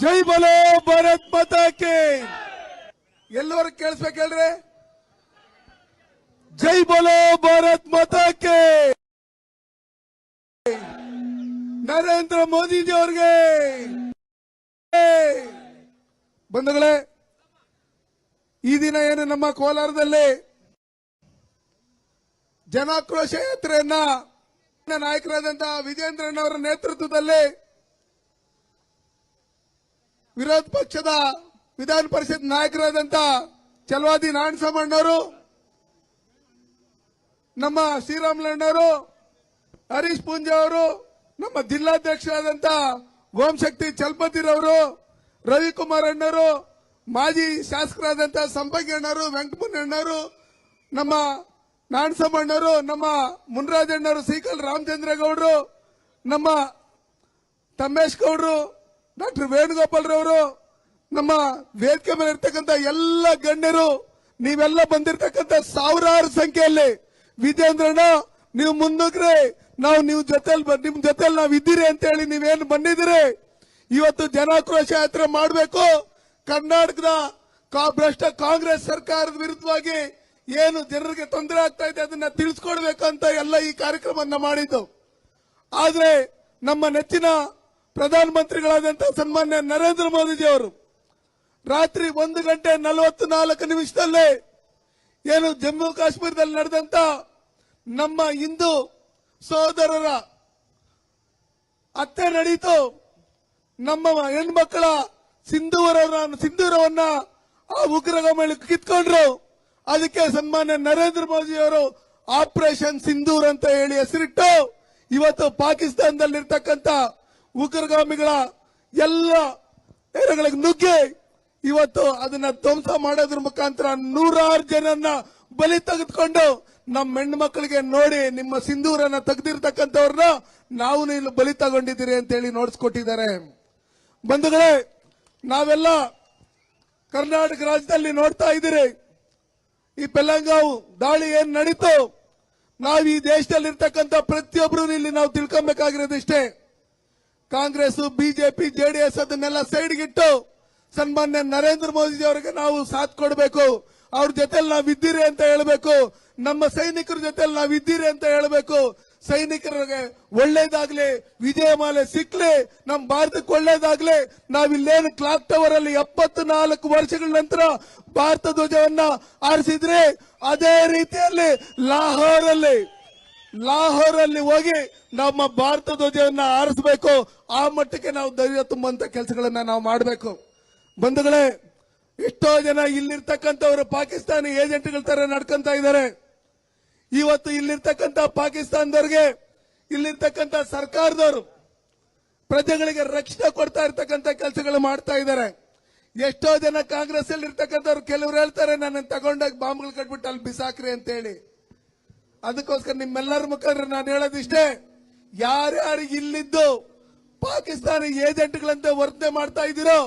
ಜೈ ಬಲೋ ಭಾರತ್ ಮಾತಾಕೆ ಎಲ್ಲವರು ಕೇಳಿಸ್ಬೇಕು ಹೇಳ್ರಿ ಜೈ ಬಲೋ ಭಾರತ್ ಮಾತಾಕೆ ನರೇಂದ್ರ ಮೋದಿಜಿ ಅವ್ರಿಗೆ. ಬಂಧುಗಳೇ, ಈ ದಿನ ಏನು ನಮ್ಮ ಕೋಲಾರದಲ್ಲಿ ಜನಾಕ್ರೋಶ ಯಾತ್ರೆಯನ್ನ ನಾಯಕರಾದಂತಹ ವಿಜೇಂದ್ರಣ್ಣವರ ನೇತೃತ್ವದಲ್ಲಿ ವಿರೋಧ ಪಕ್ಷದ ವಿಧಾನ ಪರಿಷತ್ ನಾಯಕರಾದಂತ ಚಲವಾದಿ ನಾರಾಯಣಸ್ವಾಮಣ್ಣವರು, ನಮ್ಮ ಶ್ರೀರಾಮುಲಣ್ಣವರು, ಹರೀಶ್ ಪೂಂಜೆ ಅವರು, ನಮ್ಮ ಜಿಲ್ಲಾಧ್ಯಕ್ಷರಾದಂತ ಓಂಶಕ್ತಿ ಚಲ್ಪತಿರವರು ರವಿಕುಮಾರ್ ಅಣ್ಣರು ಮಾಜಿ ಶಾಸಕರಾದಂತ ಸಂಪಂಗಿ ಅಣ್ಣವರು ವೆಂಕಟಮಣ್ಣವರು ನಮ್ಮ ನಾಣಸಮ್ಮಣ್ಣರು ನಮ್ಮ ಮುನ್ರಾಜ್ ಅಣ್ಣವರು ಸೀಕಲ್ ರಾಮಚಂದ್ರ ಗೌಡರು ನಮ್ಮ ತಮ್ಮೇಶ್ ಗೌಡ್ರು ಡಾಕ್ಟರ್ ವೇಣುಗೋಪಾಲ್ ರವರು, ನಮ್ಮ ವೇದಿಕೆ ಮೇಲೆ ಇರ್ತಕ್ಕಂಥ ಎಲ್ಲ ಗಣ್ಯರು, ನೀವೆಲ್ಲ ಬಂದಿರತಕ್ಕಂಥ ಸಾವಿರಾರು ಸಂಖ್ಯೆಯಲ್ಲಿ ವಿಜೇಂದ್ರಣ್ಣ ನೀವು ಮುನ್ನುಗ್ರಿ, ನಾವು ನೀವು ಜೊತೆಲಿ ನಿಮ್ ಜೊತೆಲಿ ನಾವು ಇದ್ದೀರಿ ಅಂತ ಹೇಳಿ ನೀವೇನು ಬಂದಿದ್ದೀರಿ ಇವತ್ತು ಜನಾಕ್ರೋಶ ಯಾತ್ರೆ ಮಾಡಬೇಕು. ಕರ್ನಾಟಕದ ಭ್ರಷ್ಟ ಕಾಂಗ್ರೆಸ್ ಸರ್ಕಾರದ ವಿರುದ್ಧವಾಗಿ ಏನು ಜನರಿಗೆ ತೊಂದರೆ ಆಗ್ತಾ ಇದೆ ಅದನ್ನ ತಿಳಿಸ್ಕೊಡ್ಬೇಕು ಅಂತ ಎಲ್ಲ ಈ ಕಾರ್ಯಕ್ರಮವನ್ನ ಮಾಡಿದ್ದು. ಆದ್ರೆ ನಮ್ಮ ನೆಚ್ಚಿನ ಪ್ರಧಾನಮಂತ್ರಿಗಳಾದಂತಹ ಸನ್ಮಾನ್ಯ ನರೇಂದ್ರ ಮೋದಿಜಿ ಅವರು ರಾತ್ರಿ ಒಂದು ಗಂಟೆ ನಲವತ್ತು ನಾಲ್ಕು ನಿಮಿಷದಲ್ಲೇ ಏನು ಜಮ್ಮು ಕಾಶ್ಮೀರದಲ್ಲಿ ನಡೆದಂತ ನಮ್ಮ ಹಿಂದೂ ಸಹೋದರರ ಹತ್ಯೆ ನಡೀತು. ನಮ್ಮ ಹೆಣ್ಮಕ್ಕಳ ಸಿಂಧೂರ ಸಿಂಧೂರವನ್ನ ಆ ಉಗ್ರಗಾಮಿಗಳು ಕಿತ್ಕೊಂಡ್ರು. ಅದಕ್ಕೆ ಸನ್ಮಾನ್ಯ ನರೇಂದ್ರ ಮೋದಿ ಅವರು ಆಪರೇಷನ್ ಸಿಂಧೂರ್ ಅಂತ ಹೇಳಿ ಹೆಸರಿಟ್ಟು ಇವತ್ತು ಪಾಕಿಸ್ತಾನದಲ್ಲಿರ್ತಕ್ಕಂಥ ಉಗ್ರಗಾಮಿಗಳ ಎಲ್ಲ ಏರಿಯಾಗಳಿಗೆ ನುಗ್ಗಿ ಇವತ್ತು ಅದನ್ನ ಧ್ವಂಸ ಮಾಡೋದ್ರ ಮುಖಾಂತರ ನೂರಾರು ಜನನ್ನ ಬಲಿ ತೆಗೆದುಕೊಂಡು ನಮ್ಮ ಹೆಣ್ಣು ಮಕ್ಕಳಿಗೆ ನೋಡಿ ನಿಮ್ಮ ಸಿಂಧೂರನ್ನ ತೆಗೆದಿರ್ತಕ್ಕಂಥವ್ರನ್ನ ನಾವು ಇಲ್ಲಿ ಬಲಿ ತಗೊಂಡಿದ್ದೀರಿ ಅಂತ ಹೇಳಿ ನೋಡಿಸ್ಕೊಟ್ಟಿದ್ದಾರೆ ಬಂಧುಗಳೇ, ನಾವೆಲ್ಲ ಕರ್ನಾಟಕ ರಾಜ್ಯದಲ್ಲಿ ನೋಡ್ತಾ ಇದ್ದೀರಿ. ಈ ಪೆಲ್ಲಂಗಾವು ದಾಳಿ ಏನ್ ನಡೀತು? ನಾವು ಈ ದೇಶದಲ್ಲಿ ಇರ್ತಕ್ಕಂಥ ಪ್ರತಿಯೊಬ್ಬರು ಇಲ್ಲಿ ನಾವು ತಿಳ್ಕೊಬೇಕಾಗಿರೋದಿಷ್ಟೇ ಕಾಂಗ್ರೆಸ್ ಬಿಜೆಪಿ, ಜೆಡಿಎಸ್ ಅದನ್ನೆಲ್ಲ ಸೈಡ್ಗಿಟ್ಟು ಸನ್ಮಾನ್ಯ ನರೇಂದ್ರ ಮೋದಿ ಅವರಿಗೆ ನಾವು ಸಾಥ್ ಕೊಡಬೇಕು. ಅವ್ರ ಜೊತೆಲಿ ನಾವು ಇದ್ದೀರಿ ಅಂತ ಹೇಳಬೇಕು. ನಮ್ಮ ಸೈನಿಕರ ಜೊತೆಲಿ ನಾವು ಇದ್ದೀರಿ ಅಂತ ಹೇಳಬೇಕು. ಸೈನಿಕರಿಗೆ ಒಳ್ಳೇದಾಗ್ಲಿ, ವಿಜಯಮಾಲೆ ಸಿಕ್ಲಿ ನಮ್ಮ ಭಾರತಕ್ಕೆ ಒಳ್ಳೇದಾಗ್ಲಿ. ನಾವಿಲ್ಲೇನು ಕ್ಲಾಕ್ ಟವರ್ ಅಲ್ಲಿ ಎಪ್ಪತ್ತು ನಾಲ್ಕು ವರ್ಷಗಳ ನಂತರ ಭಾರತ ಧ್ವಜವನ್ನ ಆರಿಸಿದ್ರೆ ಅದೇ ರೀತಿಯಲ್ಲಿ ಲಾಹೋರ್ ಅಲ್ಲಿ ಲಾಹೋರ್ ಅಲ್ಲಿ ಹೋಗಿ ನಮ್ಮ ಭಾರತ ಧ್ವಜವನ್ನ ಆರಿಸಬೇಕು ಆ ಮಟ್ಟಕ್ಕೆ ನಾವು ಧೈರ್ಯ ತುಂಬುವಂತ ಕೆಲಸಗಳನ್ನ ನಾವು ಮಾಡಬೇಕು. ಬಂಧುಗಳೇ, ಎಷ್ಟೋ ಜನ ಇಲ್ಲಿರ್ತಕ್ಕಂಥವ್ರು ಪಾಕಿಸ್ತಾನಿ ಏಜೆಂಟ್ಗಳ ತರ ನಡ್ಕೊಂತ ಇದ್ದಾರೆ. ಇವತ್ತು ಇಲ್ಲಿರ್ತಕ್ಕಂಥ ಪಾಕಿಸ್ತಾನದವ್ರಿಗೆ, ಇಲ್ಲಿರ್ತಕ್ಕಂಥ ಸರ್ಕಾರದವರು ಪ್ರಜೆಗಳಿಗೆ ರಕ್ಷಣೆ ಕೊಡ್ತಾ ಇರ್ತಕ್ಕಂಥ ಕೆಲಸಗಳು ಮಾಡ್ತಾ ಇದ್ದಾರೆ. ಎಷ್ಟೋ ಜನ ಕಾಂಗ್ರೆಸ್ ಅಲ್ಲಿ ಇರ್ತಕ್ಕಂಥವ್ರು ಕೆಲವರು ಹೇಳ್ತಾರೆ ನನ್ನ ತಗೊಂಡಾಗ ಬಾಂಬ್ಗಳು ಕಟ್ಬಿಟ್ಟು ಅಲ್ಲಿ ಬಿಸಾಕ್ರಿ ಅಂತ ಹೇಳಿ ಅದಕ್ಕೋಸ್ಕರ ನಿಮ್ಮೆಲ್ಲರ ಮುಖಾಂತರ ನಾನು ಹೇಳೋದಿಷ್ಟೇ, ಯಾರ್ಯಾರಿಗೆ ಇಲ್ಲಿದ್ದು ಪಾಕಿಸ್ತಾನ ಏಜೆಂಟ್ಗಳಂತೆ ವರ್ತನೆ ಮಾಡ್ತಾ ಇದ್ದೀರೋ,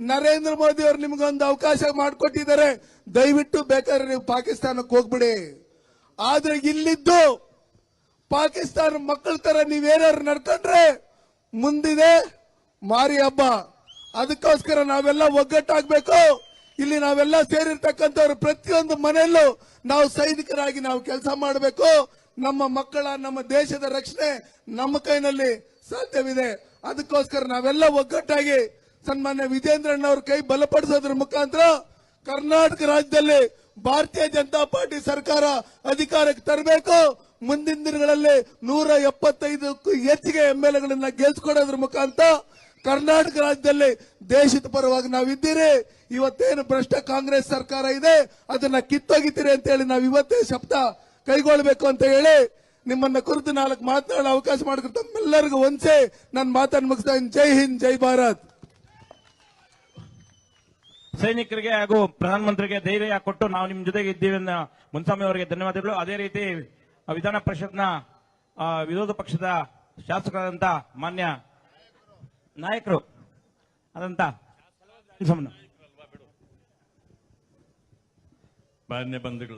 ನರೇಂದ್ರ ಮೋದಿ ಅವರು ನಿಮ್ಗೊಂದು ಅವಕಾಶ ಮಾಡಿಕೊಟ್ಟಿದ್ದಾರೆ. ದಯವಿಟ್ಟು ಬೇಕಾದ್ರೆ ನೀವು ಪಾಕಿಸ್ತಾನಕ್ಕೆ ಹೋಗ್ಬಿಡಿ. ಆದ್ರೆ ಇಲ್ಲಿದ್ದು ಪಾಕಿಸ್ತಾನ ಮಕ್ಕಳ ತರ ನೀವೇನಾದ್ರು ನಡ್ಕೊಂಡ್ರೆ ಮುಂದಿದೆ ಮಾರಿ ಹಬ್ಬ. ಅದಕ್ಕೋಸ್ಕರ ನಾವೆಲ್ಲ ಒಗ್ಗಟ್ಟಾಗ್ಬೇಕು. ಇಲ್ಲಿ ನಾವೆಲ್ಲ ಸೇರಿರ್ತಕ್ಕಂಥವ್ರು ಪ್ರತಿಯೊಂದು ಮನೆಯಲ್ಲೂ ನಾವು ಸೈನಿಕರಾಗಿ ನಾವು ಕೆಲಸ ಮಾಡಬೇಕು. ನಮ್ಮ ಮಕ್ಕಳ, ನಮ್ಮ ದೇಶದ ರಕ್ಷಣೆ ನಮ್ಮ ಕೈನಲ್ಲಿ ಸಾಧ್ಯವಿದೆ. ಅದಕ್ಕೋಸ್ಕರ ನಾವೆಲ್ಲ ಒಗ್ಗಟ್ಟಾಗಿ ಸನ್ಮಾನ್ಯ ವಿಜೇಂದ್ರಣ್ಣವ್ರ ಕೈ ಬಲಪಡಿಸೋದ್ರ ಮುಖಾಂತರ ಕರ್ನಾಟಕ ರಾಜ್ಯದಲ್ಲಿ ಭಾರತೀಯ ಜನತಾ ಪಾರ್ಟಿ ಸರ್ಕಾರ ಅಧಿಕಾರಕ್ಕೆ ತರಬೇಕು. ಮುಂದಿನ ದಿನಗಳಲ್ಲಿ ನೂರ ಎಪ್ಪತ್ತೈದಕ್ಕೂ ಹೆಚ್ಚಿಗೆ ಎಂ ಎಲ್ ಎಗಳನ್ನ ಗೆಲ್ಸ್ಕೊಡೋದ್ರ ಮುಖಾಂತರ ಕರ್ನಾಟಕ ರಾಜ್ಯದಲ್ಲಿ ದೇಶದ ಪರವಾಗಿ ನಾವಿದ್ದೀರಿ. ಇವತ್ತೇನು ಭ್ರಷ್ಟ ಕಾಂಗ್ರೆಸ್ ಸರ್ಕಾರ ಇದೆ, ಅದನ್ನ ಕಿತ್ತೊಗಿತೀರಿ ಅಂತ ಹೇಳಿ ನಾವು ಇವತ್ತೇ ಶಬ್ದ ಕೈಗೊಳ್ಳಬೇಕು ಅಂತ ಹೇಳಿ ನಿಮ್ಮನ್ನ ಕುರಿತು ನಾಲ್ಕು ಮಾತನಾಡೋ ಅವಕಾಶ ಮಾಡಿಕೊಟ್ಟು ತಮ್ಮೆಲ್ಲರಿಗೂ ಒಂದ್ಸೆ ನನ್ನ ಮಾತನ್ನು ಮುಗಿಸ್ತಾ. ಜೈ ಹಿಂದ್, ಜೈ ಭಾರತ್. ಸೈನಿಕರಿಗೆ ಹಾಗೂ ಪ್ರಧಾನಮಂತ್ರಿಗೆ ಧೈರ್ಯ ಕೊಟ್ಟು ನಾವು ನಿಮ್ ಜೊತೆಗೆ ಇದ್ದೀವಿ ಅನ್ನೋ ಮುನ್ಸ್ವಾಮಿ ಅವರಿಗೆ ಧನ್ಯವಾದಗಳು. ಅದೇ ರೀತಿ ವಿಧಾನ ಪರಿಷತ್ನ ವಿರೋಧ ಪಕ್ಷದ ಶಾಸಕರಾದಂತ ಮಾನ್ಯ ನಾಯಕರು ಅದಂತ. ಮಾನ್ಯ ಬಂಧುಗಳೇ